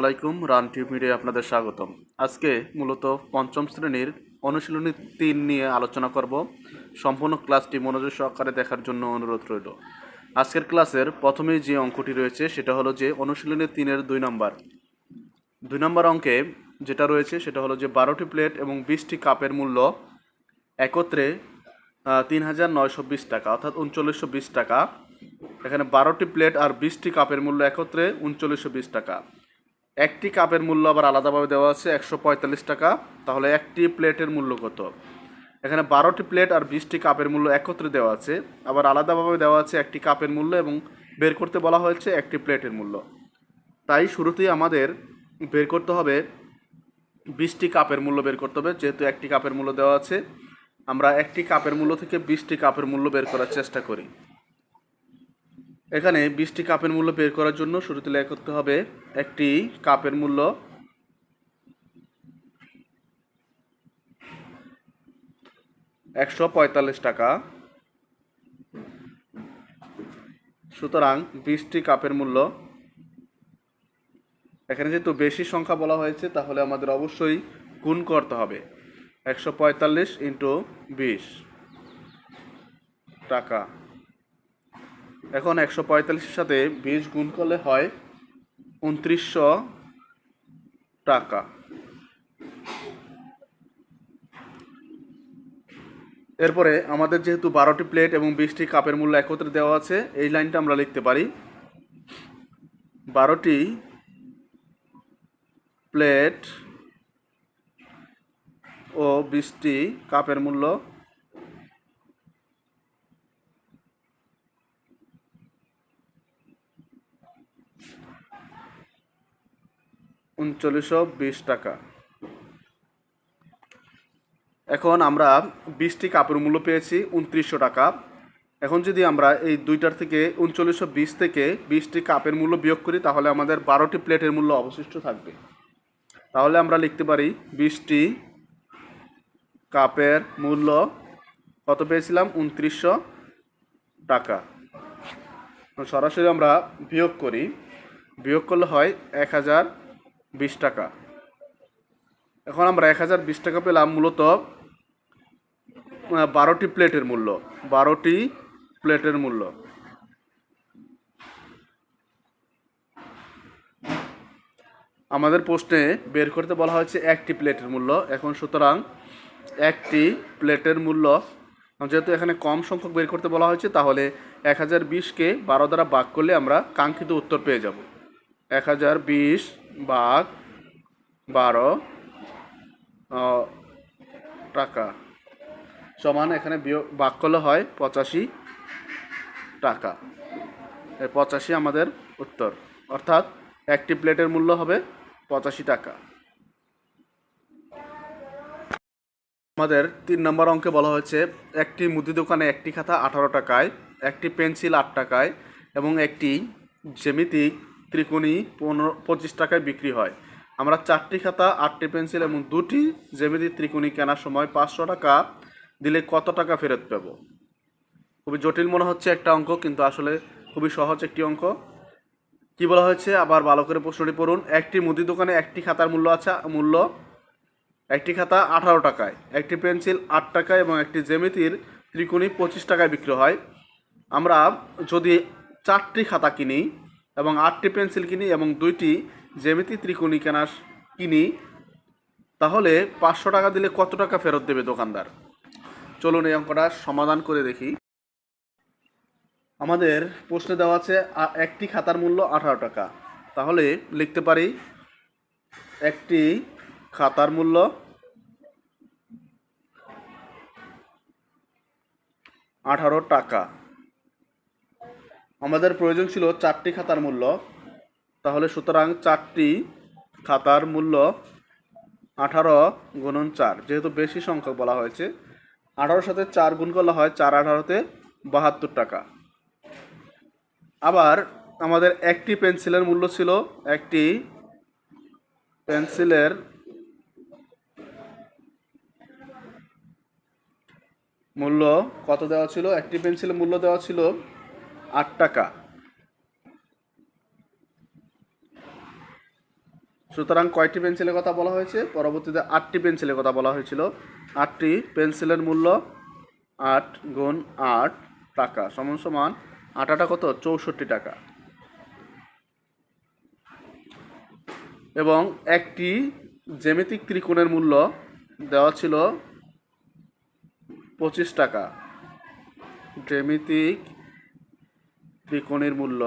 আলাইকুম, run tube media আপনাদের স্বাগতম। আজকে মূলত পঞ্চম শ্রেণির অনুশীলনী তিন নিয়ে আলোচনা করব। সম্পূর্ণ ক্লাসটি মনোযোগ সহকারে দেখার জন্য অনুরোধ রইল। আজকের ক্লাসের প্রথমেই যে অঙ্কটি রয়েছে, সেটা হলো যে অনুশীলনী তিনের দুই নম্বর। দুই নম্বর অঙ্কে যেটা রয়েছে, সেটা হলো যে বারোটি প্লেট এবং বিশটি কাপের মূল্য একত্রে তিন হাজার নয়শো বিশ টাকা, অর্থাৎ উনচল্লিশশো বিশ টাকা। এখানে বারোটি প্লেট আর বিশটি কাপের মূল্য একত্রে উনচল্লিশশো বিশ টাকা। একটি কাপের মূল্য আবার আলাদাভাবে দেওয়া আছে, একশো পঁয়তাল্লিশ টাকা। তাহলে একটি প্লেটের মূল্য কত? এখানে বারোটি প্লেট আর বিশটি কাপের মূল্য একত্রে দেওয়া আছে। আবার আলাদাভাবে দেওয়া আছে একটি কাপের মূল্য এবং বের করতে বলা হয়েছে একটি প্লেটের মূল্য। তাই শুরুতেই আমাদের বের করতে হবে বিশটি কাপের মূল্য বের করতে হবে, যেহেতু একটি কাপের মূল্য দেওয়া আছে। আমরা একটি কাপের মূল্য থেকে বিশটি কাপের মূল্য বের করার চেষ্টা করি। এখানে বিশটি কাপের মূল্য বের করার জন্য শুরুতে লেখ করতে হবে একটি কাপের মূল্য একশো পঁয়তাল্লিশ টাকা। সুতরাং বিশটি কাপের মূল্য। এখানে যেহেতু বেশি সংখ্যা বলা হয়েছে, তাহলে আমাদের অবশ্যই গুণ করতে হবে। একশো পঁয়তাল্লিশ ইন্টু বিশ টাকা। এখন একশো পঁয়তাল্লিশের সাথে বিশ গুণ করলে হয় উনত্রিশশো টাকা। এরপরে আমাদের যেহেতু বারোটি প্লেট এবং বিশটি কাপের মূল্য একত্রে দেওয়া আছে, এই লাইনটা আমরা লিখতে পারি। বারোটি প্লেট ও বিশটি কাপের মূল্য উনচল্লিশশো বিশ টাকা। এখন আমরা বিশটি কাপের মূল্য পেয়েছি উনত্রিশশো টাকা। এখন যদি আমরা এই দুইটার থেকে উনচল্লিশশো বিশ থেকে বিশটি কাপের মূল্য বিয়োগ করি, তাহলে আমাদের বারোটি প্লেটের মূল্য অবশিষ্ট থাকবে। তাহলে আমরা লিখতে পারি বিশটি কাপের মূল্য কত পেয়েছিলাম? উনত্রিশশো টাকা। সরাসরি আমরা বিয়োগ করি। বিয়োগ করলে হয় এক হাজার বিশ টাকা। এখন আমরা এক হাজার বিশ টাকা পেলাম মূলত বারোটি প্লেটের মূল্য, বারোটি প্লেটের মূল্য। আমাদের প্রশ্নে বের করতে বলা হয়েছে একটি প্লেটের মূল্য। এখন সুতরাং একটি প্লেটের মূল্য, যেহেতু এখানে কম সংখ্যক বের করতে বলা হয়েছে, তাহলে এক হাজার বিশকে বারো দ্বারা ভাগ করলে আমরা কাঙ্ক্ষিত উত্তর পেয়ে যাব। এক হাজার বিশ ভাগ বারো টাকা। সমান এখানে বিয়োগ ভাগ করলে হয় পঁচাশি টাকা। পঁচাশি আমাদের উত্তর। অর্থাৎ একটি প্লেটের মূল্য হবে পঁচাশি টাকা। আমাদের তিন নম্বর অঙ্কে বলা হয়েছে, একটি মুদি দোকানে একটি খাতা আঠারো টাকায়, একটি পেন্সিল আট টাকায় এবং একটি জ্যামিতিক ত্রিকোণী পনেরো, পঁচিশ টাকায় বিক্রি হয়। আমরা চারটি খাতা, আটটি পেন্সিল এবং দুটি জ্যামিতিক ত্রিকোণী কেনার সময় পাঁচশো টাকা দিলে কত টাকা ফেরত পাব? খুবই জটিল মনে হচ্ছে একটা অঙ্ক, কিন্তু আসলে খুবই সহজ একটি অঙ্ক। কি বলা হয়েছে? আবার ভালো করে প্রশ্নটি পড়ুন। একটি মুদি দোকানে একটি খাতার মূল্য আছে, মূল্য? একটি খাতা আঠারো টাকায়, একটি পেন্সিল আট টাকায় এবং একটি জ্যামিতির ত্রিকোণী পঁচিশ টাকায় বিক্রি হয়। আমরা যদি চারটি খাতা কিনি এবং আটটি পেন্সিল কিনি এবং দুইটি জ্যামিতি ত্রিকোণী কেনা কিনি তাহলে পাঁচশো টাকা দিলে কত টাকা ফেরত দেবে দোকানদার? চলুন এই অঙ্কটা সমাধান করে দেখি। আমাদের প্রশ্নে দেওয়া আছে একটি খাতার মূল্য আঠারো টাকা। তাহলে লিখতে পারি, একটি খাতার মূল্য আঠারো টাকা। আমাদের প্রয়োজন ছিল চারটি খাতার মূল্য। তাহলে সুতরাং চারটি খাতার মূল্য আঠারো গুণন চার, যেহেতু বেশি সংখ্যক বলা হয়েছে। আঠারোর সাথে চার গুণ করলে হয় চার আঠারোতে বাহাত্তর টাকা। আবার আমাদের একটি পেন্সিলের মূল্য ছিল একটি পেন্সিলের মূল্য কত দেওয়া ছিল? একটি পেন্সিলের মূল্য দেওয়া ছিল আট টাকা। সুতরাং কয়টি পেন্সিলের কথা বলা হয়েছে? পরবর্তীতে আটটি পেন্সিলের কথা বলা হয়েছিল। আটটি পেন্সিলের মূল্য আট গুণ আট টাকা, সমান সমান আটাটা কত? চৌষট্টি টাকা। এবং একটি জ্যামিতিক ত্রিকোণের মূল্য দেওয়া ছিল পঁচিশ টাকা। জ্যামিতিক ত্রিকোণের মূল্য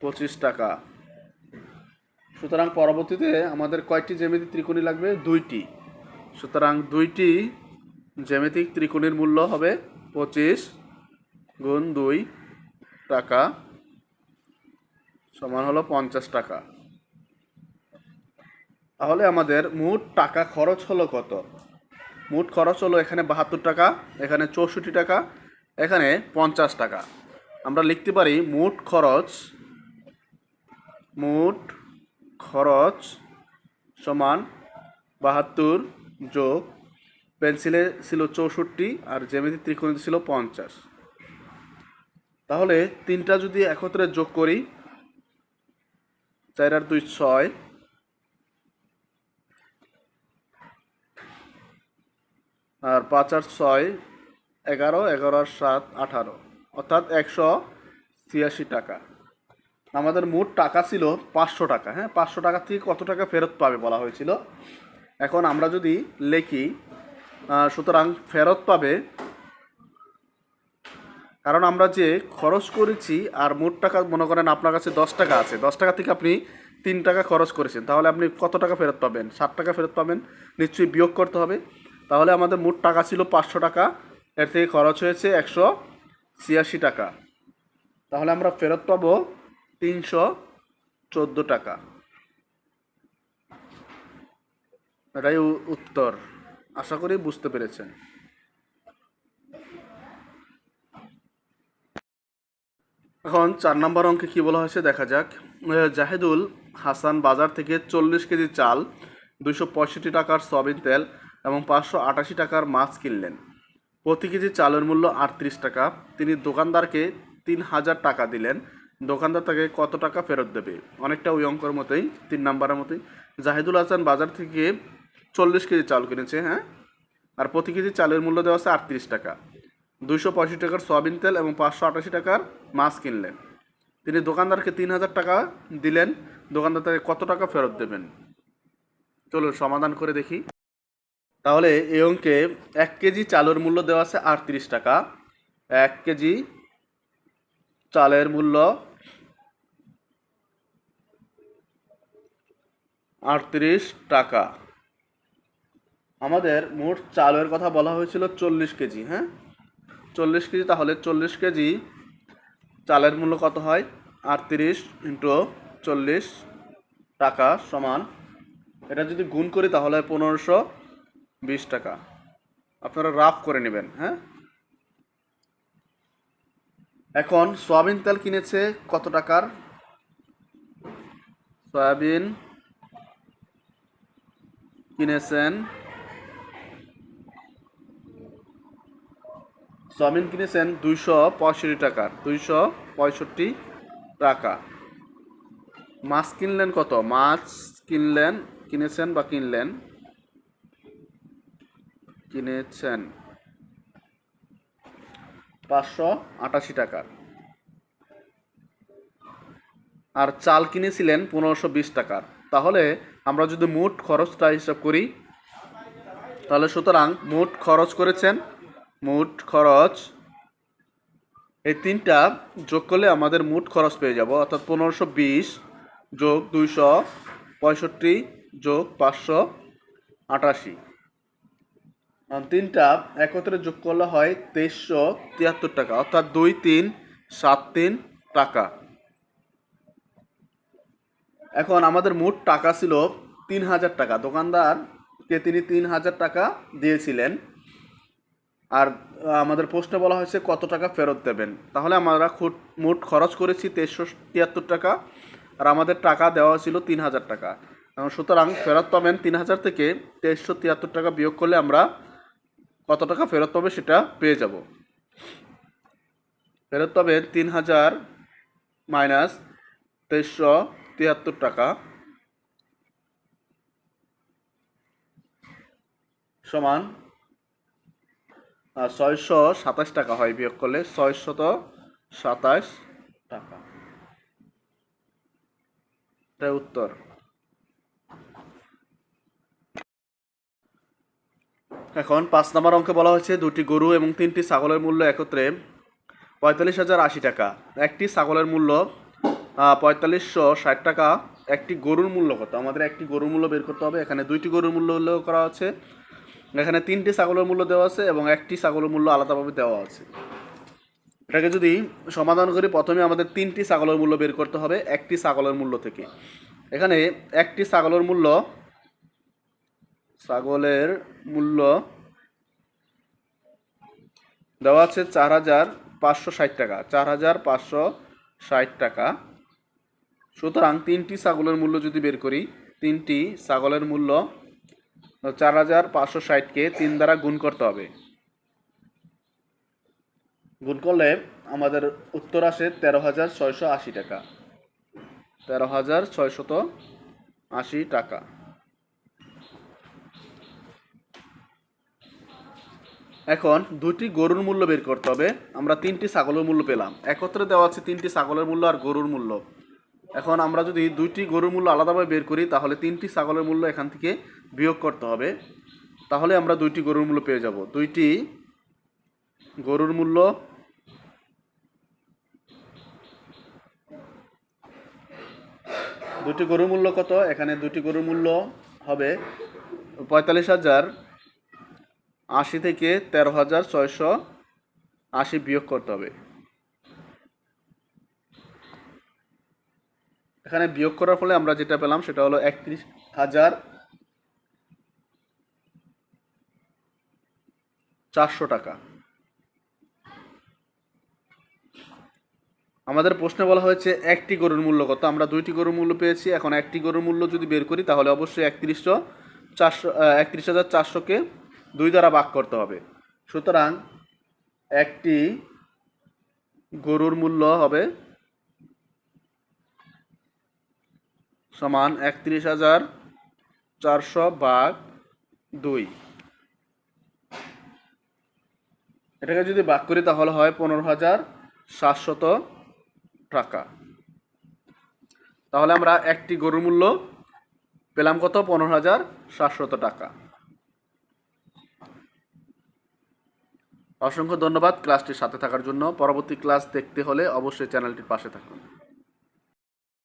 পঁচিশ টাকা। সুতরাং পরবর্তীতে আমাদের কয়টি জ্যামিতিক ত্রিকোণী লাগবে? দুইটি। সুতরাং দুইটি জ্যামিতিক ত্রিকোণীর মূল্য হবে পঁচিশ গুণ দুই টাকা সমান হলো পঞ্চাশ টাকা। তাহলে আমাদের মোট টাকা খরচ হলো কত? মোট খরচ হলো এখানে বাহাত্তর টাকা, এখানে চৌষট্টি টাকা, এখানে পঞ্চাশ টাকা। আমরা লিখতে পারি মোট খরচ মোট খরচ সমান বাহাত্তর যোগ পেন্সিলে ছিল চৌষট্টি আর জ্যামিতি ত্রিকোণে ছিল পঞ্চাশ। তাহলে তিনটা যদি একত্রে যোগ করি, চার আর দুই ছয় আর পাঁচ আর ছয় এগারো এগারো আর সাত, আঠারো। অর্থাৎ একশো ছিয়াশি টাকা। আমাদের মোট টাকা ছিল পাঁচশো টাকা হ্যাঁ? পাঁচশো টাকা থেকে কত টাকা ফেরত পাবে বলা হয়েছিল? এখন আমরা যদি লেখি সুতরাং ফেরত পাবে, কারণ আমরা যে খরচ করেছি আর মোট টাকা, মনে করেন আপনার কাছে দশ টাকা আছে, দশ টাকা থেকে আপনি তিন টাকা খরচ করেছেন, তাহলে আপনি কত টাকা ফেরত পাবেন? ষাট টাকা ফেরত পাবেন, নিশ্চয়ই বিয়োগ করতে হবে। তাহলে আমাদের মোট টাকা ছিল পাঁচশো টাকা। এর থেকে খরচ হয়েছে একশো ছিয়াশি টাকা। তাহলে আমরা ফেরত পাবো তিনশো চোদ্দ টাকা। এটাই উত্তর। আশা করি বুঝতে পেরেছেন। এখন চার নম্বর অঙ্কে কি বলা হয়েছে দেখা যাক। জাহেদুল হাসান বাজার থেকে চল্লিশ কেজি চাল, দুইশো পঁয়ষট্টি টাকার সয়াবিন তেল এবং পাঁচশো আটাশি টাকার মাছ কিনলেন। প্রতি কেজি চালের মূল্য আটত্রিশ টাকা। তিনি দোকানদারকে তিন হাজার টাকা দিলেন। দোকানদার তাকে কত টাকা ফেরত দেবে? অনেকটা ওই অঙ্কর মতোই, তিন নাম্বারের মতোই। জাহিদুল হাসান বাজার থেকে চল্লিশ কেজি চাল কিনেছে হ্যাঁ? আর প্রতি কেজি চালের মূল্য দেওয়া আছে আটত্রিশ টাকা। দুইশো পঁয়ষট্টি টাকার সয়াবিন তেল এবং পাঁচশো আটাশি টাকার মাছ কিনলেন। তিনি দোকানদারকে তিন হাজার টাকা দিলেন। দোকানদার তাকে কত টাকা ফেরত দেবেন? চলুন সমাধান করে দেখি। তাহলে এই অঙ্কে এক কেজি চালের মূল্য দেওয়া আছে আটত্রিশ টাকা। এক কেজি চালের মূল্য আটত্রিশ টাকা। আমাদের মোট চালের কথা বলা হয়েছিল চল্লিশ কেজি হ্যাঁ? চল্লিশ কেজি, তাহলে চল্লিশ কেজি চালের মূল্য কত হয়? আটত্রিশ ইন্টু চল্লিশ টাকা সমান। এটা যদি গুণ করি তাহলে পনেরোশো বিশ টাকা। আপনারা রাফ করে নেবেন হ্যাঁ? এখন সয়াবিন তেল কিনেছে কত টাকার? সয়াবিন কিনেছেন। সয়াবিন কিনেছেন দুইশো পঁয়ষট্টি টাকার, দুইশো পঁয়ষট্টি টাকা। মাছ কিনলেন কত? মাছ কিনলেন, কিনেছেন বা কিনলেন? কিনেছেন? পাঁচশো আটাশি টাকার আর চাল কিনেছিলেন পনেরোশো বিশ টাকার তাহলে আমরা যদি মোট খরচটা হিসাব করি, তাহলে সুতরাং মোট খরচ করেছেন, মোট খরচ, এই তিনটা যোগ করলে আমাদের মোট খরচ পেয়ে যাব, অর্থাৎ পনেরোশো বিশ যোগ দুইশো পঁয়ষট্টি যোগ পাঁচশো আটাশি। তিনটা একত্রে যোগ করলে হয় তেইশশো তিয়াত্তর টাকা। অর্থাৎ দুই, তিন, সাত, তিন টাকা। এখন আমাদের মোট টাকা ছিল তিন হাজার টাকা। দোকানদারকে তিনি তিন হাজার টাকা দিয়েছিলেন। আর আমাদের প্রশ্নে বলা হয়েছে কত টাকা ফেরত দেবেন। তাহলে আমরা মোট খরচ করেছি তেইশশো তিয়াত্তর টাকা। আর আমাদের টাকা দেওয়া ছিল তিন হাজার টাকা। সুতরাং ফেরত পাবেন তিন হাজার থেকে তেইশশো তিয়াত্তর টাকা বিয়োগ করলে আমরা কত টাকা ফেরত পাবে সেটা পেয়ে যাব। ফেরত পাবেন তিন হাজার মাইনাস তেইশশো তিয়াত্তর টাকা সমান ছয়শো সাতাশ টাকা হয় বিয়োগ করলে ছয়শত সাতাশ টাকা। এটাই উত্তর। এখন পাঁচ নম্বর অঙ্কে বলা হয়েছে দুটি গরু এবং তিনটি ছাগলের মূল্য একত্রে পঁয়তাল্লিশ হাজার আশি টাকা। একটি ছাগলের মূল্য পঁয়তাল্লিশশো ষাট টাকা। একটি গরুর মূল্য কত? আমাদের একটি গরুর মূল্য বের করতে হবে। এখানে দুইটি গরুর মূল্য উল্লেখ করা আছে। এখানে তিনটি ছাগলের মূল্য দেওয়া আছে এবং একটি ছাগলের মূল্য আলাদাভাবে দেওয়া আছে। এটাকে যদি সমাধান করি, প্রথমে আমাদের তিনটি ছাগলের মূল্য বের করতে হবে একটি ছাগলের মূল্য থেকে। এখানে একটি ছাগলের মূল্য ছাগলের মূল্য দেওয়া আছে চার হাজার পাঁচশো ষাট টাকা। চার হাজার পাঁচশো ষাট টাকা। সুতরাং তিনটি ছাগলের মূল্য যদি বের করি, তিনটি ছাগলের মূল্য চার হাজার পাঁচশো ষাটকে তিন দ্বারা গুণ করতে হবে। গুণ করলে আমাদের উত্তর আসে তেরো হাজার ছয়শো আশি টাকা। তেরো হাজার ছয়শত আশি টাকা। এখন দুটি গরুর মূল্য বের করতে হবে। আমরা তিনটি ছাগলের মূল্য পেলাম। একত্রে দেওয়া আছে তিনটি ছাগলের মূল্য আর গরুর মূল্য। এখন আমরা যদি দুইটি গরুর মূল্য আলাদাভাবে বের করি, তাহলে তিনটি ছাগলের মূল্য এখান থেকে বিয়োগ করতে হবে। তাহলে আমরা দুইটি গরুর মূল্য পেয়ে যাব। দুইটি গরুর মূল্য দুটি গরুর মূল্য কত? এখানে দুটি গরুর মূল্য হবে পঁয়তাল্লিশ হাজার আশি থেকে তেরো হাজার ছয়শো আশি বিয়োগ করতে হবে। এখানে বিয়োগ করার ফলে আমরা যেটা পেলাম সেটা হলো একত্রিশ হাজার চারশো টাকা। আমাদের প্রশ্নে বলা হয়েছে একটি গরুর মূল্য কত? আমরা দুইটি গরুর মূল্য পেয়েছি। এখন একটি গরুর মূল্য যদি বের করি তাহলে অবশ্যই একত্রিশশো চারশো একত্রিশ হাজার চারশোকে দুই দ্বারা ভাগ করতে হবে। সুতরাং একটি গরুর মূল্য হবে সমান একত্রিশ হাজার চারশো ভাগ দুই। এটাকে যদি ভাগ করি তাহলে হয় পনেরো হাজার সাতশত টাকা। তাহলে আমরা একটি গরুর মূল্য পেলাম কত? পনেরো হাজার সাতশত টাকা। অসংখ্য ধন্যবাদ ক্লাসটির সাথে থাকার জন্য। পরবর্তী ক্লাস দেখতে হলে অবশ্যই চ্যানেলটির পাশে থাকুন।